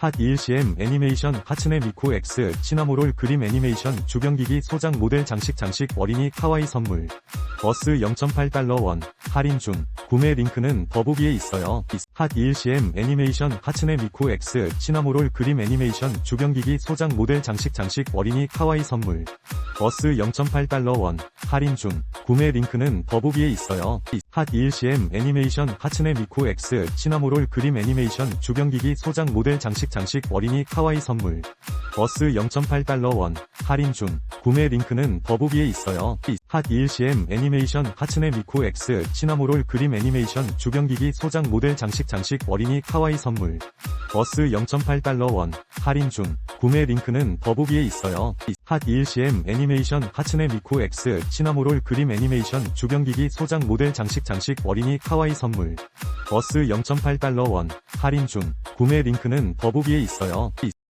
핫 1CM 애니메이션 하츠네 미코 X 시나모롤 그림 애니메이션 주변기기 소장 모델 장식 장식 어린이 카와이 선물. 버스 0.8달러 원 할인 중. 구매 링크는 더보기에 있어요. 핫 1CM 애니메이션 하츠네 미코 X 시나모롤 그림 애니메이션 주변기기 소장 모델 장식 장식 어린이 카와이 선물 버스 0.8달러 원 할인 중. 구매 링크는 더보기에 있어요. 핫 1CM 애니메이션 하츠네 미코 X 시나모롤 그림 애니메이션 주변기기 소장 모델 장식 장식 어린이 카와이 선물. 버스 0.8달러 원 할인 중. 구매 링크는 더보기에 있어요. 핫 1CM 애니메이션 하츠네 미코 X 시나모롤 그림 애니메이션 주변기기 소장 모델 장식 장식 어린이 카와이 선물. 버스 0.8달러 원 할인 중 구매 링크는 더보기에 있어요. 핫 1CM 애니메이션 하츠네 미코 X 시나모롤 그림 애니메이션 주변기기 소장 모델 장식 장식 어린이 카와이 선물 버스 0.8달러 원 할인 중 구매 링크는 더보기에 있어요.